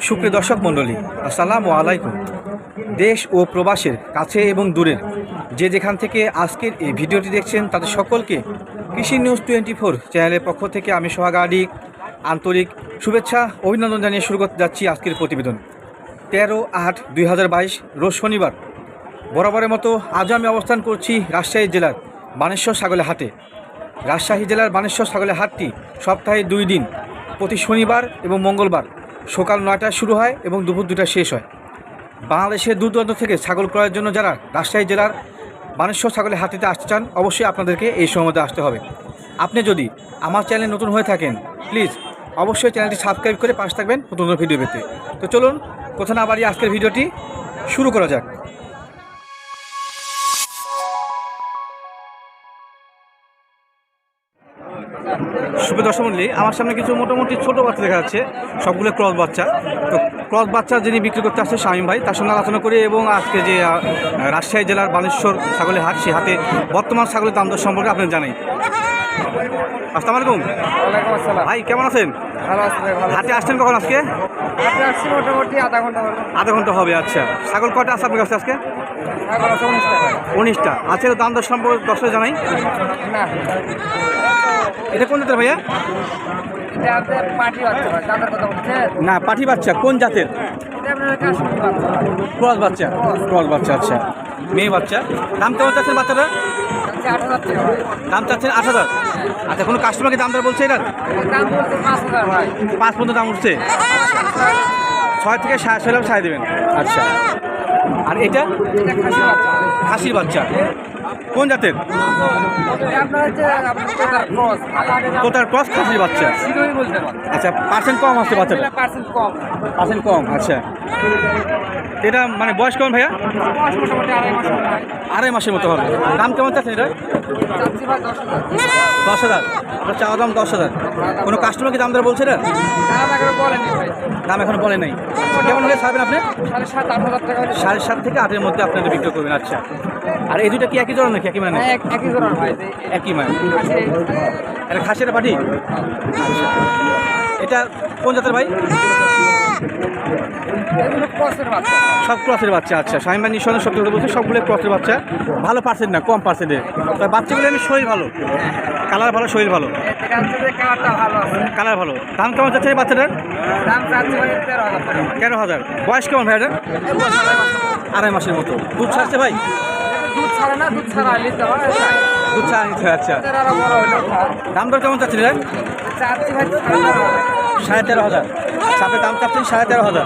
সুপ্রিয় দর্শক মণ্ডলী, আসসালামু আলাইকুম। দেশ ও প্রবাসের কাছে এবং দূরের যে যেখান থেকে আজকের এই ভিডিওটি দেখছেন, তাদের সকলকে কৃষি নিউজ টোয়েন্টি ফোর চ্যানেলের পক্ষ থেকে আমি সোহাগাড়ি আন্তরিক শুভেচ্ছা, অভিনন্দন জানিয়ে শুরু করতে যাচ্ছি আজকের প্রতিবেদন। তেরো আট দুই হাজার বাইশ, রোজ শনিবার। বরাবরের মতো আজও আমি অবস্থান করছি রাজশাহী জেলার বানেশ্বর ছাগলের হাটে। রাজশাহী জেলার বানেশ্বর ছাগলের হাটটি সপ্তাহে দুই দিন, প্রতি শনিবার এবং মঙ্গলবার। সকাল নয়টায় শুরু হয় এবং দুপুর দুটা শেষ হয়। বাংলাদেশের দূর দূরান্ত থেকে ছাগল ক্রয়ের জন্য যারা রাজশাহী জেলার বানেশ্বর ছাগলের হাতিতে আসতে চান, অবশ্যই আপনাদেরকে এই সময়তে আসতে হবে। আপনি যদি আমার চ্যানেলে নতুন হয়ে থাকেন প্লিজ অবশ্যই চ্যানেলটি সাবস্ক্রাইব করে পাশে থাকবেন নতুন নতুন ভিডিও পেতে। তো চলুন কোথাও না বাড়ি আজকের ভিডিওটি শুরু করা যাক। মন্ডলী আমার সামনে কিছু মোটামুটি ছোট বাচ্চা দেখা যাচ্ছে সবগুলো ক্রস বাচ্চা। তো ক্রস বাচ্চা যিনি বিক্রি করতে আসছে শামীম ভাই তার সঙ্গে আলোচনা করি এবং আজকে যে রাজশাহী জেলার বানেশ্বর ছাগলের হাট সে হাতে বর্তমান ছাগলের দাম দর সম্পর্কে আপনার জানাই আসসালামু আলাইকুম। ভাই কেমন আছেন? হাটে আসছেন কখন আজকে? মোটামুটি আধা ঘণ্টা আধা ঘণ্টা হবে আচ্ছা। ছাগল কটা আছে আপনার কাছে আজকে? উনিশটা। আজকে দাম দর সম্পর্কে দশটা জানাই। না। এটা কোন জাতের ভাইয়া? এটা না পাঠি বাচ্চা কোন জাতের? এটা ক্রস বাচ্চা ক্রস বাচ্চা আচ্ছা। মেয়ে বাচ্চা। দাম কেমন চাচ্ছেন বাচ্চাটা দাম চাচ্ছেন আট হাজার আচ্ছা কোনো কাস্টমারকে দাম দর বলছে বলছে পাঁচ পর্যন্ত দাম উঠছে? ছয় থেকে সাড়ে ছয় লাখ সাড়ে দেবেন। আচ্ছা। আর এটা? এটা খাসির বাচ্চা। কোন জাতের? কোথার ক্রস খাসির বাচ্চা। আচ্ছা পার্সেন্ট কম আছে বাচ্চাটা পার্সেন্ট কম পার্সেন্ট কম আচ্ছা। এটা মানে বয়স কেমন ভাইয়া? আড়াই মাসের মতো হবে। দাম কেমন চাচ্ছেন এটা? দশ হাজার। আপনার চাওয়া দাম দশ হাজার। কোনো কাস্টমারকে দাম দর বলছে এটা? দাম এখনও বলে নাই। কেমন হলে ছাড়বেন আপনি? সাড়ে সাত আট হাজার টাকা সাড়ে সাত থেকে আটের মধ্যে আপনাদের বিক্রি করবেন আচ্ছা। আর এই দুটো কি একই ধরনের নাকি একই মানে হ্যাঁ, একই ধরনের একই মানে এটা খাসির পাটি আচ্ছা। এটা কোন জাতের ভাই? সব ক্রসের বাচ্চা আচ্ছা। স্বামী ভাই নিঃসন্দেহ সত্যি কথা বলছে, সবগুলো ক্রসের বাচ্চা। ভালো পার্সেন্ট না, কম পার্সেন্টের তবে বাচ্চাগুলো আমি শরীর ভালো। কালার ভালো, শরীর ভালো। কালার ভালো। দাম কেমন যাচ্ছে বাচ্চাটার? তেরো হাজার। তেরো বয়স কেমন ভাই আড়াই মাসের মতো। দুধ ছাড়ছে ভাই? দুধ ছাড়ে আচ্ছা। দাম দর কেমন চাচ্ছেন এটা চাচ্ছি সাড়ে তেরো হাজার। আপনি দাম চাচ্ছেন সাড়ে তেরো হাজার।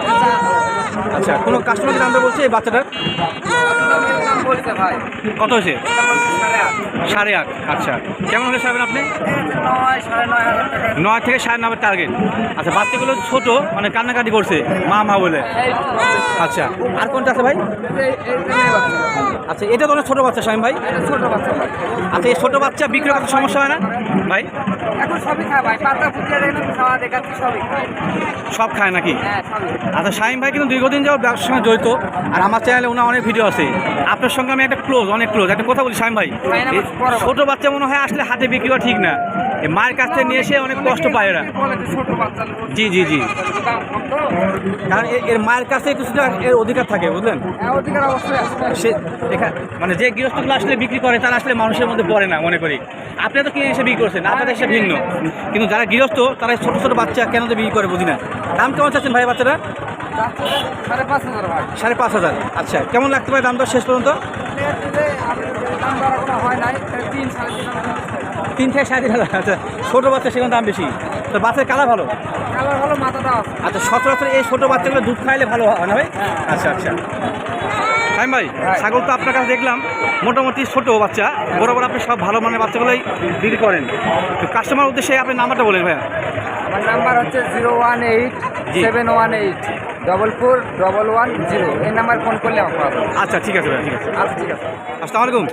আচ্ছা কোনো কাস্টমারকে দাম দর বলছে এই বাচ্চাটার? কত হয়েছে? সাড়ে আট। আচ্ছা কেমন হলে ছাড়বেন আপনি? নয় থেকে সাড়ে নয় টার্গেট আচ্ছা বাচ্চাগুলো ছোট মানে কান্নাকাটি করছে মা মা বলে। আচ্ছা আর কোনটা আছে ভাই? আচ্ছা এটা তো অনেক ছোটো বাচ্চা স্বামী বাচ্চা। ভাই আচ্ছা এই ছোটো বাচ্চা বিক্রি করতে সমস্যা হয় না? ভাই? এখন সবই খায় ভাই পাতা ফুটিয়ে দেখলাম খাওয়া দেখাচ্ছি সবই। খায় সব খায় নাকি? হ্যাঁ সবই। আচ্ছা শাহিম ভাই কিন্তু দীর্ঘদিন যাওয়ার ব্যবসার সঙ্গে জড়িত আর আমার চ্যানেলে ওনার অনেক ভিডিও আছে। আপনার সঙ্গে আমি একটা ক্লোজ অনেক ক্লোজ একটা কথা বলি শাহিম ভাই। ছোট বাচ্চা মনে হয় আসলে হাতে বিক্রি করা ঠিক না। মায়ের কাছ থেকে নিয়ে এসে অনেক কষ্ট পায় এরা। জি জি জি। কারণ এর মায়ের কাছে কিছুটা এর অধিকার থাকে বুঝলেন? হ্যাঁ সে মানে যে গৃহস্থগুলো আসলে বিক্রি করে তারা আসলে মানুষের মধ্যে পড়ে না মনে করি। আপনি তো কিনে এসে বিক্রি করছেন আপনাদের এসে ভিন্ন কিন্তু যারা গৃহস্থ তারা ছোট ছোট বাচ্চা কেন যে বিক্রি করে বুঝি না। দাম কেমন চাচ্ছেন ভাই বাচ্চারা? সাড়ে পাঁচ হাজার আচ্ছা কেমন লাগতে পারে দাম দর শেষ পর্যন্ত? হয় নাই তিন থেকে সাড়ে তিন হাজার। আচ্ছা ছোটো বাচ্চা সেখানে দাম বেশি। তো বাচ্চার কালার ভালো? কালার ভালো মাথাটা আচ্ছা সচরাচর এই ছোটো বাচ্চাগুলো দুধ খাইলে ভালো হয় না ভাই? আচ্ছা আচ্ছা। হ্যাঁ ভাই ছাগল তো আপনার কাছে দেখলাম মোটামুটি ছোটো বাচ্চা বরাবর আপনি সব ভালো মানের বাচ্চাগুলোই বিক্রি করেন। তো কাস্টমার উদ্দেশ্যে আপনি নাম্বারটা বলেন ভাইয়া। আমার নাম্বার হচ্ছে zero one eight seven one eight. Double four double one zero এই নাম্বার ফোন করলে আচ্ছা ঠিক আছে ভাই ঠিক আছে। আচ্ছা ঠিক আছে। আসসালামু আলাইকুম।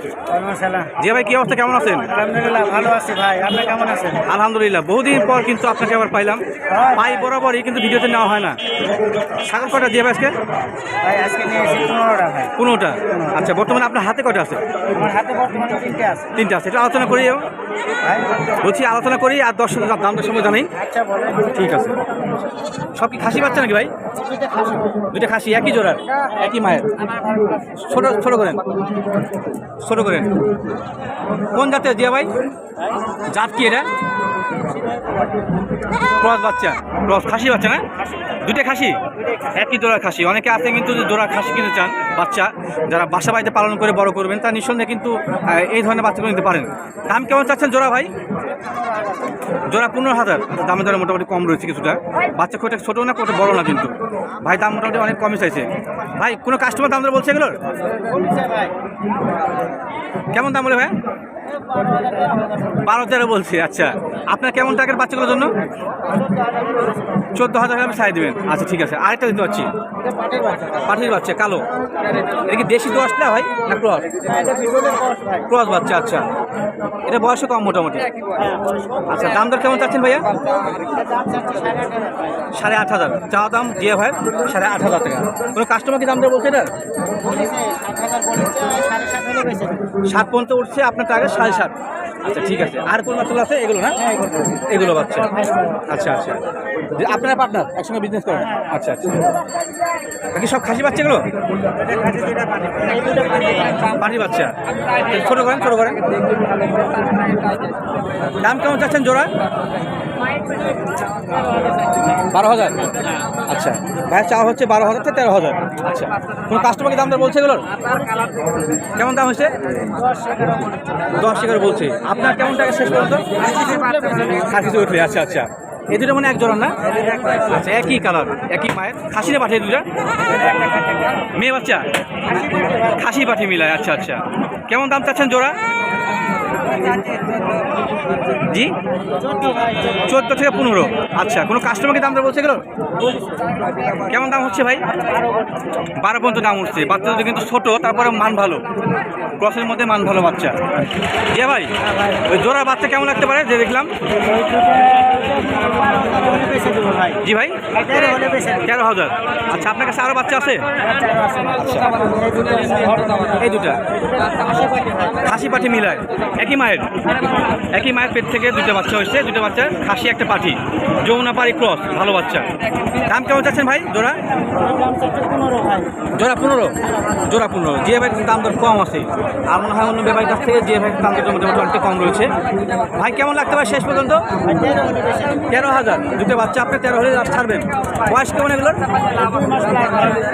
জি ভাই কি অবস্থা? কেমন আছেন? আলহামদুলিল্লাহ ভালো আছি ভাই। আপনি কেমন আছেন? আলহামদুলিল্লাহ বহুদিন পর কিন্তু আপনাকে আবার পাইলাম। পাই বরাবরই কিন্তু ভিডিওতে নেওয়া হয় না। ছাগল কটা দিয়ে ভাই আজকে? ভাই আজকে নিয়ে এসেছি পনেরোটা ভাই। পনেরোটা? আচ্ছা বর্তমানে আপনার হাতে কটা আছে? আমার হাতে বর্তমানে তিনটে আছে। তিনটা আছে। এটা আলোচনা করি ভাই বলছি আলোচনা করি আর দশ দামটার সময় জানাই। আচ্ছা ঠিক আছে। সব কি খাসি পাচ্ছে নাকি ভাই? দুইটা খাসি, একই জোড়ার? একই মায়ের? ছোট ছোট করেন। ছোট করেন। কোন জাতের দিয়া ভাই? জাত কি এটা? ক্রস বাচ্চা, ক্রস, খাসি বাচ্চা না? দুইটা খাসি? একই জোড়ার খাসি। অনেকে আছে কিন্তু যে জোড়া খাসি কিনতে চান, বাচ্চা, যারা বাসা বাড়িতে পালন করে, বড় করবেন, তার নিঃসন্দেহে কিন্তু এই ধরনের বাচ্চাগুলো নিতে পারেন। দাম কেমন চাচ্ছেন জোড়া ভাই? জোড়া পনেরো হাজার। দামে দরে মোটামুটি কম রয়েছে কিছুটা। বাচ্চা খুব ছোটো না কত বড় না কিন্তু। ভাই, দাম মোটামুটি অনেক কমই চাইছে। ভাই, কোনো কাস্টমার দাম দরে বলছে এগুলোর? কেমন দাম বলে ভাই? বারো তেরো বলছি আচ্ছা। আপনার কেমন টাকার বাচ্চাগুলোর জন্য? চোদ্দ হাজার আপনি ছাই দেবেন। আচ্ছা ঠিক আছে। আরেকটা দিতে পারছি। পাঠিয়ে বাচ্চা কালো। এটা কি দেশি দোয়াশ না ভাই? না ক্রস ক্রস বাচ্চা আচ্ছা। এটা বয়সে কম মোটামুটি। আচ্ছা দাম দর কেমন চাচ্ছেন ভাইয়া? সাড়ে আট হাজার। চাওয়া দাম জিয়া ভাই, সাড়ে আট হাজার টাকা। কোনো কাস্টমার কি দাম দর বলছে এটা? সাত পর্যন্ত উঠছে আপনার টাকা সাড়ে সাত। আচ্ছা ঠিক আছে। আর কোন বাচ্চা আছে? এগুলো না? এগুলো বাচ্চা। আচ্ছা আচ্ছা। আপনারা পার্টনার, একসঙ্গে বিজনেস করেন? আচ্ছা আচ্ছা। বাকি সব খাসি বাচ্চা এগুলো? পানি বাচ্চা। ছোটো করেন ছোটো করেন। দাম কেমন চাচ্ছেন জোড়া? বারো হাজার? আচ্ছা। ভাইয়ের চাওয়া হচ্ছে বারো হাজার থেকে তেরো হাজার। আচ্ছা। কোনো কাস্টমারকে দাম বলছে এগুলোর? কেমন দাম হয়েছে? দশ এগারো বলছে। আপনার কেমন টাকা শেষ পর্যন্ত? খাসি উঠলে আচ্ছা আচ্ছা। এই দুটো মানে এক জোড়া না? আচ্ছা একই কালার একই মায়ের খাসিরে পাঠিয়ে দুটা মেয়ে বাচ্চা? খাসি পাঠিয়ে মিলায় আচ্ছা আচ্ছা। কেমন দাম চাচ্ছেন জোড়া? জি? চোদ্দ থেকে পনেরো। আচ্ছা কোনো কাস্টমারকে দাম বলছে এগুলো? কেমন দাম হচ্ছে ভাই? বারো পর্যন্ত দাম উঠছে। বাচ্চা দুটো কিন্তু ছোটো, তারপরে মান ভালো। ক্রসের মধ্যে মান ভালো বাচ্চা। যে ভাই, ওই জোড়া বাচ্চা কেমন লাগতে পারে? যে দেখলাম। জি ভাই, তেরো হাজার। আচ্ছা আপনার কাছে আরও বাচ্চা আছে? এই দুটা। খাসি পাঠি মিলায়। একই মায়ের একই মায়ের পেট থেকে দুটো বাচ্চা হয়েছে দুটো বাচ্চা খাসি, একটা পাঠি। যমুনা পাড়ি ক্রস, ভালো বাচ্চা। দাম কেমন চাচ্ছেন ভাই? জোড়া? জোড়া পনেরো। জোড়া পনেরো। যে ভাই দাম দর কম আছে। আর মনে হয় অন্য ব্যাপারীর কাছ থেকে যে ভাই দাম দর মোটামুটি অনেকটা কম রয়েছে। ভাই, কেমন লাগতে পারে শেষ পর্যন্ত? তেরো হাজার। দুটো বাচ্চা আপনি তেরো লাস্ট ছাড়বেন। বয়স কেমন এগুলোর?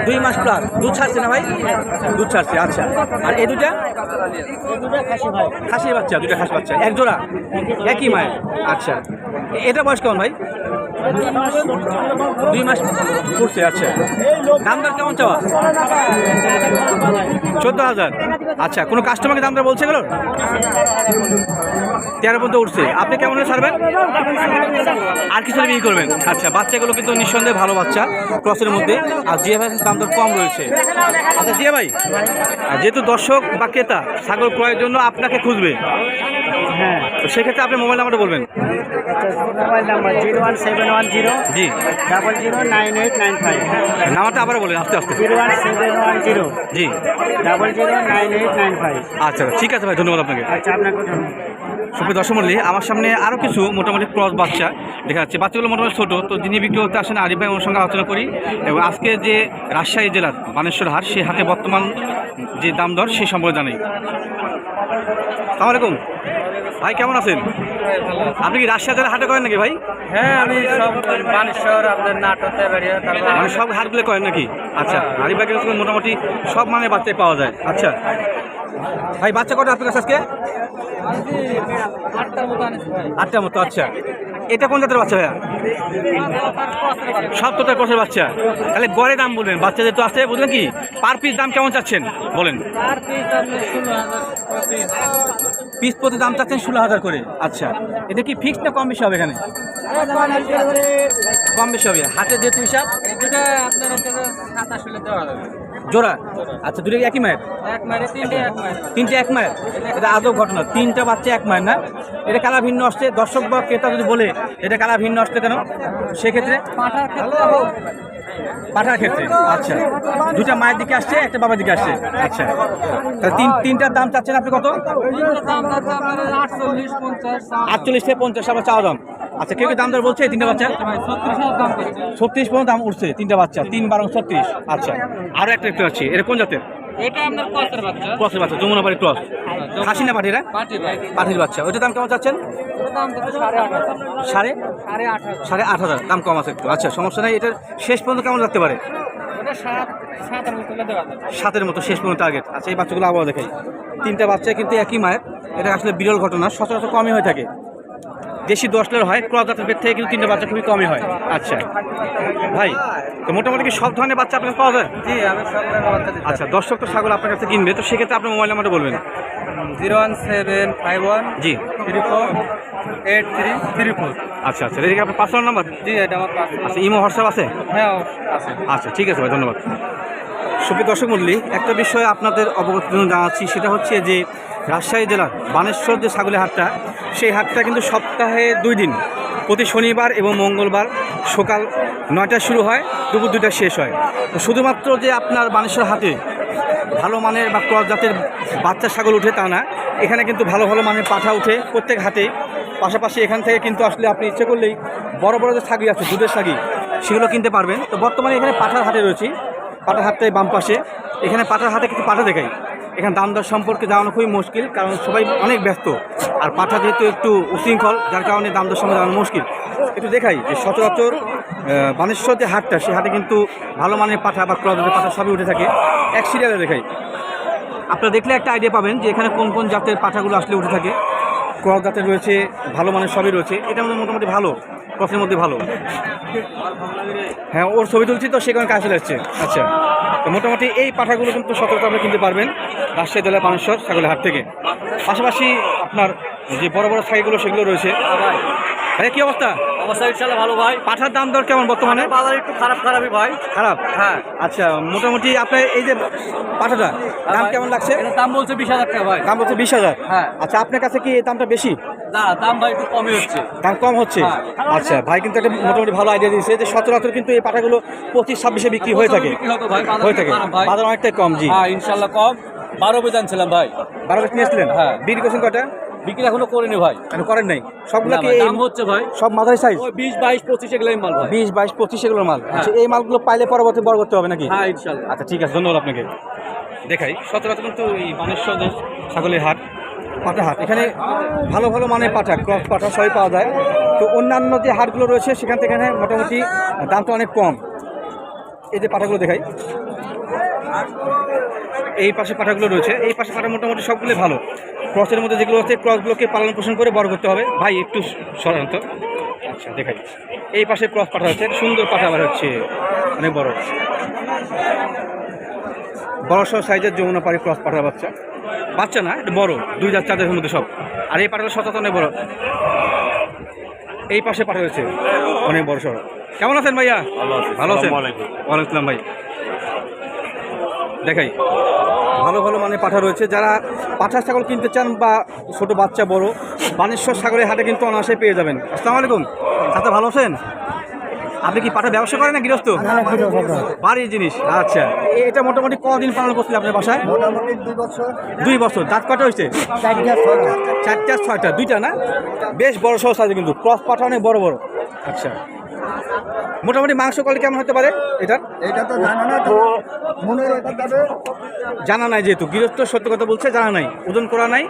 দুই মাস প্লাস। দুধ ছাড়ছে না ভাই? দুধ ছাড়ছে আচ্ছা। আর এই দুটা খাসির বাচ্চা দুটো হাঁস বাচ্চা এক জোড়া? একই মায়ের? আচ্ছা। এটা বয়স কেমন ভাই? দুই মাস পড়ছে আচ্ছা। দাম দর কেমন চাওয়া? চোদ্দ হাজার। আচ্ছা কোনো কাস্টমারকে দাম দর বলছে এগুলো তেরো পর্যন্ত উঠছে। আপনি কেমন ছাড়বেন? আর কিছু বিক্রি করবেন। আচ্ছা বাচ্চাগুলো কিন্তু নিঃসন্দেহে ভালো বাচ্চা ক্রসের মধ্যে। আর জিয়া ভাই দাম দর কম রয়েছে। আচ্ছা জিয়া ভাই আর যেহেতু দর্শক বা ক্রেতা ছাগল ক্রয়ের জন্য আপনাকে খুঁজবে। হ্যাঁ। তো সেক্ষেত্রে আপনি মোবাইল নাম্বারটা বলবেন। Mobile number zero one seven one zero জি। Double zero nine eight nine five নাম্বারটা আবারও বলেন আস্তে আস্তে। Zero one seven one zero জি। Double zero nine eight nine five আচ্ছা ঠিক আছে ভাই ধন্যবাদ আপনাকে। আচ্ছা আপনাকে ধন্যবাদ। সুপ্রিয় দর্শক মন্ডলী আমার সামনে আরও কিছু মোটামুটি ক্রস বাচ্চা দেখা যাচ্ছে। বাচ্চাগুলো মোটামুটি ছোটো তো যিনি বিক্রি করতে আসেন আরিফ ভাই ওনার সঙ্গে আলোচনা করি। এবং আজকে যে রাজশাহী জেলার বানেশ্বর হাট সেই হাটে বর্তমান যে দাম দর সেই সম্পর্কে জানাই। সালাম আলাইকুম। ভাই কেমন আছেন? আপনি কি রাজশাহী জেলার হাটে করেন নাকি ভাই? হ্যাঁ আমি সব বানেশ্বর আপনার মানে সব হাটগুলো করেন নাকি? আচ্ছা ভাইয়ের মোটামুটি সব মানে বাচ্চাই পাওয়া যায়। আচ্ছা। ভাই, বাচ্চা কটা আপনার কাছে আজকে? আটটা মতো আচ্ছা। এটা কোন জাতের বাচ্চা ভাইয়া? তো কষের বাচ্চা। তাহলে গড়ে দাম বলবেন, বাচ্চাদের তো আছে, বুঝলেন কি? পার পিস দাম কেমন চাচ্ছেন? বলেন। পিস প্রতি দাম চাচ্ছেন ষোলো হাজার করে। আচ্ছা। এটা কি ফিক্সড না কম বেশি হবে এখানে? কম বেশি হবে হাতে দুটো আপনার যে দেওয়া যাবে জোড়া? আচ্ছা দুটো একই মায়ের? এক তিনটে এক মারে তিনটে এক মায়ের? এটা আদৌ ঘটনা। তিনটা বাচ্চা এক মায়ের না? এটা কালা ভিন্ন আসছে। দর্শক বা ক্রেতা যদি বলে এটা কালা ভিন্ন আসছে কেন সেক্ষেত্রে? পাঠার ক্ষেত্রে। আচ্ছা। দুটা মায়ের দিকে আসছে একটা বাবার দিকে আসছে। আচ্ছা। তিন তিনটার দাম চাচ্ছেন আপনি কত? আটচল্লিশ থেকে পঞ্চাশ আবার চাওয়া দাম? আচ্ছা কেউ দাম দর বলছে তিনটা বাচ্চা ছত্রিশ পর্যন্ত দাম উঠছে তিনটা বাচ্চা তিন বারো ছত্রিশ। আচ্ছা আরও একটা একটু আছে এটা কোন জাতের? ক্রসের বাচ্চা। যমুনা বাড়ি ক্রস। খাসি না পাঠিরা পাঠির বাচ্চা। ওইটার দাম কেমন চাচ্ছেন? সাড়ে সাড়ে? আট হাজার। দাম কম আছে একটু। আচ্ছা সমস্যা নাই এটার শেষ পর্যন্ত কেমন রাখতে পারে? সাতের মতো শেষ পর্যন্ত টার্গেট আচ্ছা এই বাচ্চাগুলো আবহাওয়া দেখাই। তিনটা বাচ্চা কিন্তু একই মায়ের। এটা আসলে বিরল ঘটনা সচরাচর কমই হয়ে থাকে। দেশি দশ লিটার হয় ক্রস জাতের পেট থেকে কিন্তু তিনটা বাচ্চা খুবই কমই হয়। আচ্ছা। ভাই তো মোটামুটি কি সব ধরনের বাচ্চা আপনার পাওয়া যায়? জি আমি সব বাচ্চা আচ্ছা দর্শক তো ছাগল আপনার কাছে কিনবে তো সেক্ষেত্রে আপনার মোবাইল নাম্বারটা বলবেন। Zero one seven five one জি। Three four eight three three four. আচ্ছা আচ্ছা এটা কি আপনার পার্সোনাল নাম্বার? জি এটা আমার আচ্ছা ইমো হোয়াটসঅ্যাপ আছে? হ্যাঁ আছে। আচ্ছা ঠিক আছে ভাই ধন্যবাদ। সুপ্রিয় দর্শক মন্ডলী একটা বিষয় আপনাদের অবগত জন্য জানাচ্ছি সেটা হচ্ছে যে রাজশাহী জেলার বানেশ্বর যে ছাগলের হাটটা, সেই হাটটা কিন্তু সপ্তাহে দুই দিন, প্রতি শনিবার এবং মঙ্গলবার সকাল নয়টায় শুরু হয়, দুপুর দুইটায় শেষ হয়। তো শুধুমাত্র যে আপনার বানেশ্বর হাটে ভালো মানের বা ক্রস জাতের বাচ্চা ছাগল উঠে তা না, এখানে কিন্তু ভালো ভালো মানের পাঠা উঠে প্রত্যেক হাটে। পাশাপাশি এখান থেকে কিন্তু আসলে আপনি ইচ্ছে করলেই বড় বড় যে ছাগি আছে, দুধের ছাগি সেগুলো কিনতে পারবেন। তো বর্তমানে এখানে পাঠার হাটে রয়েছি পাটার হাটটাই বাম পাশে। এখানে পাটার হাটে কিছু পাঠা দেখাই। এখানে দাম দর সম্পর্কে জানানো খুবই মুশকিল, কারণ সবাই অনেক ব্যস্ত। আর পাঠা যেহেতু একটু উশৃঙ্খল, যার কারণে দাম দর সম্পর্কে জানানো মুশকিল। একটু দেখাই যে সচরাচর বানেশ্বর যে হাটটা সেই হাটে কিন্তু ভালো মানের পাঠা বা ক্রস পাঠা সবই উঠে থাকে। এক সিরিয়ালে দেখাই। আপনারা দেখলে একটা আইডিয়া পাবেন যে এখানে কোন কোন জাতের পাঠাগুলো আসলে উঠে থাকে। ক্রস জাতের রয়েছে, ভালো মানের সবই রয়েছে। এটা আমাদের মোটামুটি ভালো। ক্রসের মধ্যে ভালো। হ্যাঁ ওর ছবি তুলছি তো, সে কারণে কাজ চলে আসছে আচ্ছা তো মোটামুটি এই পাঠাগুলো কিন্তু সতর্ক আপনি কিনতে পারবেন রাজশাহী জেলার পানেশ্বর, ছাগলের হাট থেকে। পাশাপাশি আপনার যে বড় বড় ছাগলগুলো, সেগুলো রয়েছে। ভাই কি অবস্থা? অবস্থা ইনশাল্লাহ ভালো ভাই। পাঠার দাম দর কেমন বর্তমানে? বাজার একটু খারাপ খারাপই ভাই। খারাপ? হ্যাঁ। আচ্ছা মোটামুটি আপনার এই যে পাঠাটা দাম কেমন লাগছে? দাম বলছে বিশ হাজার টাকা ভাই। দাম বলছে বিশ হাজার? হ্যাঁ। আচ্ছা আপনার কাছে কি এই দামটা বেশি? না দাম ভাই একটু কমই হচ্ছে। দাম কম হচ্ছে? হ্যাঁ। আচ্ছা ভাই কিন্তু একটা মোটামুটি ভালো আইডিয়া দিয়েছে যে সচরাচর কিন্তু এই পাঠাগুলো পঁচিশ ছাব্বিশে বিক্রি হয়ে থাকে। হয়ে থাকে। বাজার অনেকটাই কম জি। হ্যাঁ ইনশাল্লাহ কম। বারো বেজ আনছিলাম ভাই। বারো বেশ নিয়েছিলেন? হ্যাঁ। বিক্রি করছেন কটা বিক্রি এখনও করিনি ভাই। মানে করেন নাই? সবগুলো কি দাম হচ্ছে ভাই। সব মাঝারি সাইজ বিশ বাইশ পঁচিশ এগুলোই মাল ভাই। বিশ বাইশ পঁচিশ এগুলোর মাল। আচ্ছা এই মালগুলো পাইলে পরবর্তী বড় করতে হবে নাকি? হ্যাঁ ইনশাল্লাহ। আচ্ছা ঠিক আছে ধন্যবাদ আপনাকে। দেখাই সচরাচর কিন্তু এই বানেশ্বর ছাগলের হাট। পাটা হাট এখানে ভালো ভালো মানের পাঠা ক্রস পাঠা সবই পাওয়া যায়। তো অন্যান্য যে হাটগুলো রয়েছে সেখান থেকে এখানে মোটামুটি দামটা অনেক কম। এই যে পাঠাগুলো দেখাই। এই পাশে পাঠাগুলো রয়েছে। এই পাশে পাঠা মোটামুটি সবগুলোই ভালো। ক্রসের মধ্যে যেগুলো আছে ক্রসগুলোকে পালন পোষণ করে বড় করতে হবে। ভাই একটু সাধারণত আচ্ছা দেখাই। এই পাশে ক্রস পাঠা হচ্ছে সুন্দর পাঠা আবার হচ্ছে অনেক বড়। বড় সব সাইজের যমুনা পাড়ি ক্রস পাঠার বাচ্চা। বাচ্চা না এটা বড় দুই হাজার চার মধ্যে সব। আর এই পাঠাটা সচেতন অনেক বড়। এই পাশে পাঠা হয়েছে অনেক বড় সড়। কেমন আছেন ভাইয়া? ভালো আছেন? ওয়ালাইকুম ভাই। দেখাই। ভালো ভালো মানে পাঠা রয়েছে। যারা পাঠা ছাগল কিনতে চান বা ছোট বাচ্চা বড়, বানেশ্বর সাগরের হাটে কিন্তু অনায়াসে পেয়ে যাবেন। আসসালামু আলাইকুম। চাচা ভালো আছেন? আপনি কি পাঠা ব্যবসা করেন না গৃহস্থ? বাড়ির জিনিস আচ্ছা। এটা মোটামুটি কদিন পালন করছিলেন আপনার বাসায়? দুই বছর। দাঁত কটা হয়েছে? চারটা ছয়টা। দুইটা না? বেশ বড় সহ সাইজে কিন্তু। ক্রস পাঠা অনেক বড় বড়। আচ্ছা। মোটামুটি মাংস কোয়ালিটি কেমন হতে পারে এটার? এটা তো জানা না তো মনে জানা নাই যেহেতু। গৃহস্থ সত্য কথা বলছে জানা নাই। ওজন করা নাই।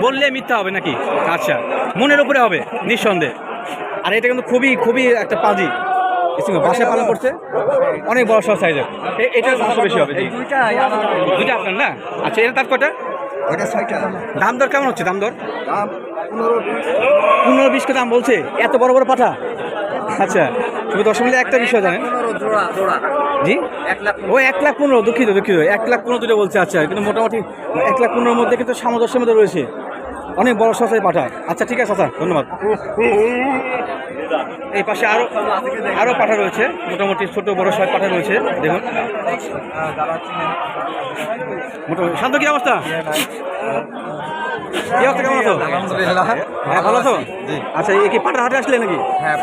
বললে মিথ্যা হবে নাকি? আচ্ছা। মনের উপরে হবে নিঃসন্দেহে। আর এটা কিন্তু খুবই খুবই একটা পাজি। বাসায় পালন করছে। অনেক বড় সহ সাইজের এ- এটার মাংস বেশি হবে? দুইটা আপনার না? আচ্ছা এটা তার কটা দাম দর কেমন হচ্ছে? দাম দর? পনেরো বিশকে দাম বলছে? এত বড় বড় পাঠা? আচ্ছা তুমি দশ মিনিটে একটা বিষয় জানেন। জি? ও এক লাখ পনেরো দুঃখিত দুঃখিত। এক লাখ পনেরো দুটো বলছে আচ্ছা কিন্তু মোটামুটি এক লাখ পনেরোর মধ্যে কিন্তু সামঞ্জস্যের মধ্যে রয়েছে। অনেক বড় সসাই পাঠা আচ্ছা ঠিক আছে, স্যার, ধন্যবাদ। এই পাশে আরও আরও পাঠা রয়েছে, মোটামুটি ছোট বড় সব পাঠা রয়েছে, দেখুন। মোটামুটি, শান্ত কি অবস্থা? আলহামদুলিল্লাহ। হ্যাঁ ভালো। আচ্ছা এই কি হাটে আসলে নাকি? হ্যাঁ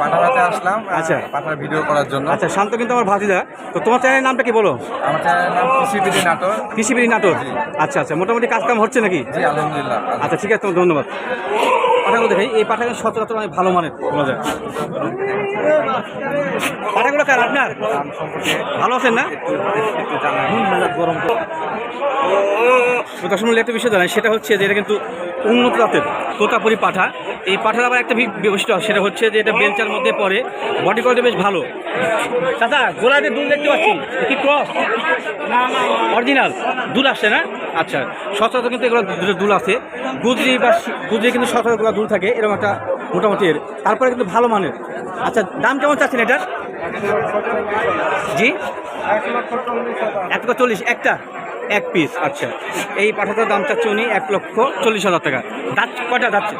আসলাম আচ্ছা। আচ্ছা ভিডিও করার জন্য। আচ্ছা শান্ত কিন্তু আমার ভাতিজা। তো তোমার চ্যানেলের নামটা কি বলো? আমার চ্যানেলের নাম কৃষিবিধি নাটক। কৃষিবিড়ি নাটক। আচ্ছা আচ্ছা মোটামুটি কাজ কাম হচ্ছে নাকি? জি আলহামদুলিল্লাহ। আচ্ছা ঠিক আছে তোমার ধন্যবাদ। পাঠাগুলো দেখাই এই পাঠাগুলো সচরাচর অনেক ভালো মানের শোনা যায়। পাঠাগুলো কার আপনার? ভালো আছেন না? গরম তো দর্শক মূল্য একটা বিষয় জানাই সেটা হচ্ছে যে এটা কিন্তু উন্নত জাতের তোতাপুরি পাঠা। এই পাঠার আবার একটা বি- বৈশিষ্ট্য আছে, সেটা হচ্ছে যে এটা বেলচার মধ্যে পড়ে। বডি কোয়ালিটি বেশ ভালো। চাচা গোলাতে দুধ দেখতে পাচ্ছি? কি ক্রস অরিজিনাল দুল আসছে না? আচ্ছা সচরাচর কিন্তু এগুলো দুল আছে। গুজরি বা গুজরি কিন্তু সচরাচর দুল থাকে এরকম একটা মোটামুটি এর। তারপরে কিন্তু ভালো মানের। আচ্ছা দাম কেমন চাচ্ছেন এটার? জি? এক চল্লিশ একটা? এক পিস আচ্ছা। এই পাঠাটার দাম চাচ্ছে উনি এক লক্ষ চল্লিশ হাজার টাকা। দাঁত কয়টা যাচ্ছে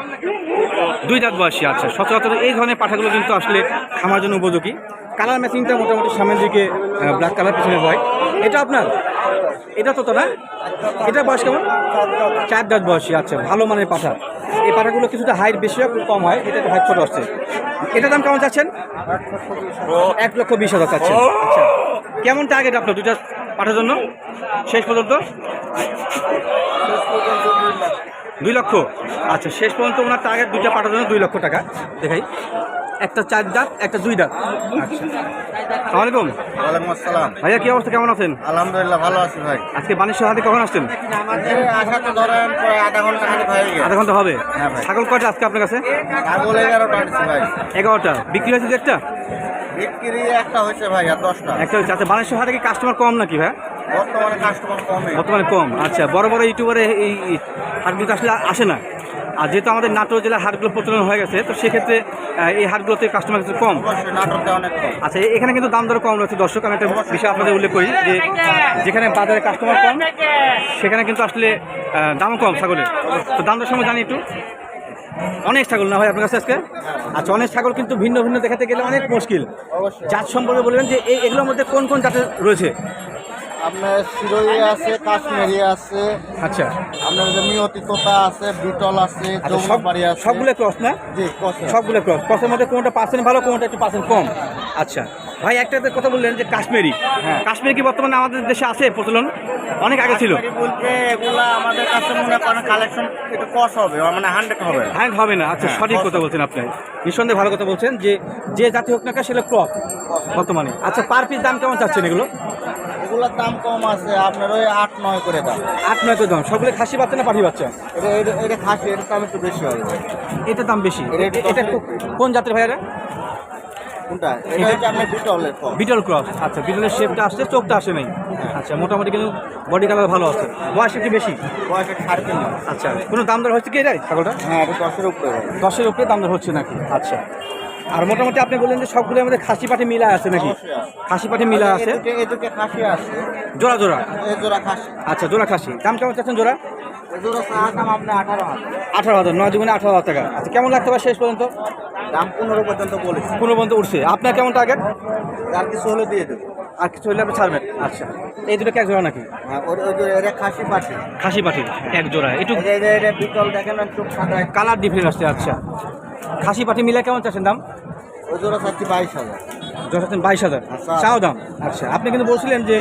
দুই দাঁত বয়সী আচ্ছা। সচরাচর এই ধরনের পাঠাগুলো কিন্তু আসলে খামার জন্য উপযোগী। কালার ম্যাচিংটা মোটামুটি সামনের দিকে ব্ল্যাক কালার পিছনে হয়। এটা আপনার? এটা তো না? এটা বয়স কেমন? চার দাঁত বয়সী আচ্ছা। ভালো মানের পাঠা। এই পাঠাগুলো কিছুটা হাইট বেশি হয় কম হয়, এটা তো হাইট ছোট আসছে। এটার দাম কেমন চাচ্ছেন? এক লক্ষ বিশ হাজার চাচ্ছেন। আচ্ছা। কেমন টার্গেট আপনার? দুইটা পাঠার জন্য? শেষ পর্যন্ত? দুই লক্ষ। আচ্ছা শেষ পর্যন্ত ওনার টার্গেট দুইটা পাঠার জন্য দুই লক্ষ টাকা। দেখাই। একটা চার দাঁত একটা দুই দাঁত। আচ্ছা। সালামালাইকুম ওয়ালাইকুম আসসালাম। ভাইয়া কি অবস্থা? কেমন আছেন? আলহামদুলিল্লাহ ভালো আছি ভাই। আজকে বাণিজ্য হাতে কখন আসছেন? আধা ঘণ্টা আধা ঘণ্টা হবে? হ্যাঁ ছাগল কয়টা আজকে আপনার কাছে? ছাগল এগারোটা ভাই। এগারোটা। বিক্রি হয়েছে একটা? বিক্রি একটা হয়েছে ভাই আর দশটা। একটা হয়েছে। আচ্ছা বাণিজ্য হাটে কি কাস্টমার কম নাকি ভাই? বর্তমানে কাস্টমার কমে বর্তমানে কম। আচ্ছা বড় বড় ইউটিউবারে এই হাটগুলোতে আসলে আসে না। আর যেহেতু আমাদের নাটোর জেলার হাটগুলো প্রচলন হয়ে গেছে তো সেক্ষেত্রে এই হাটগুলোতে কাস্টমার কিছু কম। আচ্ছা এখানে কিন্তু দাম দর কম রয়েছে। দর্শক আমি একটা বিষয় আপনাদের উল্লেখ করি যে যেখানে বাজারে কাস্টমার কম সেখানে কিন্তু আসলে দামও কম ছাগলের। তো দাম দর সময় জানি একটু। অনেক ছাগল না ভাই আপনার কাছে আজকে? আচ্ছা অনেক ছাগল কিন্তু ভিন্ন ভিন্ন দেখাতে গেলে অনেক মুশকিল। জাত সম্পর্কে বলবেন যে এই এগুলোর মধ্যে কোন কোন জাতের রয়েছে? আপনার সিরোই আছে কাশ্মীরি আছে। আচ্ছা। আপনার যে মিয়তি তোতা আছে বিটল আছে আচ্ছা জৌমাপাড়ি আছে। সবগুলো ক্রস না? জি কষে সবগুলো ক্রস। ক্রসের মধ্যে কোনটা পার্সেন্ট ভালো কোনটা একটু পার্সেন্ট কম? আচ্ছা। ভাই একটা কথা বললেন যে কাশ্মীরি। কাশ্মীর কি বর্তমানে আমাদের দেশে আছে প্রচলন? অনেক আগে ছিল। বলতে এগুলা আমাদের কাছে মনে করেন কালেকশন একটু কস হবে মানে হান্ড্রেড হবে হ্যান্ড হবে না। আচ্ছা হ্যাঁ, সঠিক কথা বলছেন আপনি। নিঃসন্দেহে ভালো কথা বলছেন যে যে জাতি হোক না সেগুলো ক্রস বর্তমানে। আচ্ছা পার পিস দাম কেমন চাচ্ছেন এগুলো? এগুলোর দাম কম আছে আপনার ওই আট নয় করে দাম। আট নয় করে দাম। সবগুলো খাসি বাচ্চা না পাঠি বাচ্চা? এটা এটা- এটা খাসি এর দাম একটু বেশি হবে। এটার দাম বেশি। এটা এটা কোন জাতের ভাইয়ারা? কোনটা? এটা হচ্ছে আপনার বিটলের কম বিটল ক্রস আচ্ছা বিটলের শেপটা আসছে চোখটা আসে নাই। আচ্ছা মোটামুটি কিন্তু বডি কালার ভালো আছে। বয়স একটু বেশি? বয়স সাড়ে তিন আচ্ছা কোনো দাম দর হচ্ছে কি এটাই ছাগলটা? হ্যাঁ এটা দশের উপরে। দশের উপরে দাম দর হচ্ছে নাকি? আচ্ছা। আর মোটামুটি আপনি বললেন যে সবগুলো আমাদের খাসি পাঠি মিলা আছে নাকি? খাসি পাঠি মিলা আছে? খাসি জোড়া জোড়া? জোড়া খাসি। আচ্ছা জোড়া খাসি। দাম কেমন চাচ্ছেন জোড়া? জোড়া দাম আপনার আঠারো হাজার। আঠারো হাজার নয় দুগুণে আঠারো হাজার টাকা। আচ্ছা কেমন লাগতে পারে শেষ পর্যন্ত? দাম পনেরো পর্যন্ত বলেছি। পনেরো পর্যন্ত উঠছে। আপনার কেমন টার্গেট আর কিছু হলে দিয়ে দেবো। আর কিছু হলে আপনি ছাড়বেন। আচ্ছা। এই দুটো এক জোড়া নাকি? হ্যাঁ এটা খাসি পাঠি। খাসি পাঠি এক জোড়া একটু বিটল দেখেন একটু কালার ডিফারেন্ট আসছে আচ্ছা। খাসি পাঠি মিলে কেমন চাচ্ছেন দাম? ওই জোড়া চাচ্ছি বাইশ হাজার। যথাচ্ছেন বাইশ হাজার। আচ্ছা। চাও দাম? আচ্ছা আপনি কিন্তু বলছিলেন যে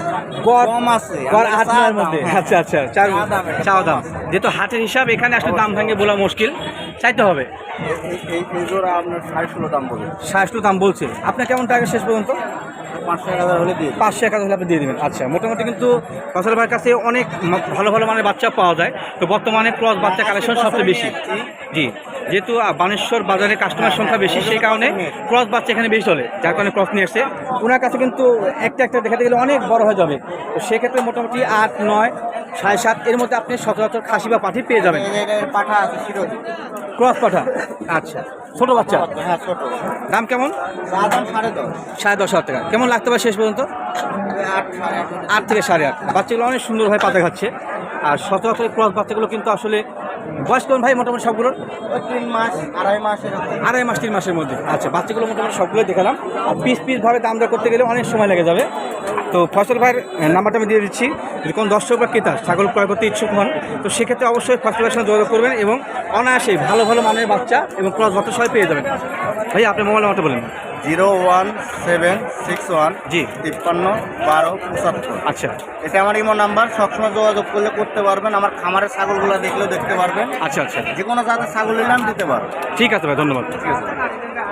গড় কম আছে গড় আট দাম, মধ্যে। হ্যাঁ। আচ্ছা আচ্ছা চার চাও দাম যেহেতু হাটের হিসাব এখানে আসলে দাম ভেঙে বলা মুশকিল। চাইতে হবে। সাড়ে ষোলো দাম বলছে। আপনার কেমন টাকা শেষ পর্যন্ত? পাঁচশো এক হাজার হলে দিয়ে পাঁচশো এক হাজার হলে আপনি দিয়ে দেবেন। আচ্ছা মোটামুটি কিন্তু ফসল ভাইয়ের কাছে অনেক ভালো ভালো মানের বাচ্চা পাওয়া যায়। তো বর্তমানে ক্রস বাচ্চা কালেকশন সবচেয়ে বেশি। জি। যেহেতু বানেশ্বর বাজারে কাস্টমার সংখ্যা বেশি সেই কারণে ক্রস বাচ্চা এখানে বেশি চলে। যার কারণে ক্রস নিয়ে এসছে ওনার কাছে কিন্তু একটা একটা দেখাতে গেলে অনেক বড় হয়ে যাবে। তো সেক্ষেত্রে মোটামুটি আট নয় সাড়ে সাত এর মধ্যে আপনি সচরাচর খাসি বা পাঠি পেয়ে যাবেন। পাঠা ক্রস পাঠা? আচ্ছা। ছোট বাচ্চা? হ্যাঁ ছোট। দাম কেমন? সাড়ে দশ। সাড়ে দশ হাজার টাকা। কেমন লাগতে পারে শেষ পর্যন্ত? আট থেকে সাড়ে আট। বাচ্চাগুলো অনেক সুন্দরভাবে পাতা খাচ্ছে। আর সচরাচর ক্রস বাচ্চাগুলো কিন্তু আসলে বয়স কোন ভাই মোটামুটি সবগুলোর? তিন মাস আড়াই মাস আড়াই মাস তিন মাসের মধ্যে। আচ্ছা বাচ্চাগুলো মোটামুটি সবগুলো দেখালাম। আর পিস পিস ভাবে দাম দর করতে গেলে অনেক সময় লেগে যাবে। তো ফসল ভাইয়ের নাম্বারটা আমি দিয়ে দিচ্ছি। যদি কোনো দর্শক বা ক্রেতা ছাগল ক্রয় করতে ইচ্ছুক হন তো সেক্ষেত্রে অবশ্যই ফসল ভাইয়ের সঙ্গে যোগাযোগ করবেন এবং অনায়াসে ভালো ভালো মানের বাচ্চা এবং ক্রস বাচ্চা সবাই পেয়ে যাবেন। ভাই আপনার মোবাইল নাম্বারটা বলেন। Zero one seven six one জি। তিপ্পান্ন বারো পঁচাত্তর। আচ্ছা। এটা আমার ইমো নাম্বার সবসময় যোগাযোগ করলে করতে পারবেন। আমার খামারের ছাগলগুলো দেখলেও দেখতে পারবেন। আচ্ছা আচ্ছা। যে কোনো জাতের ছাগল নিলাম দিতে পারবেন ঠিক আছে ভাই ধন্যবাদ। ঠিক আছে।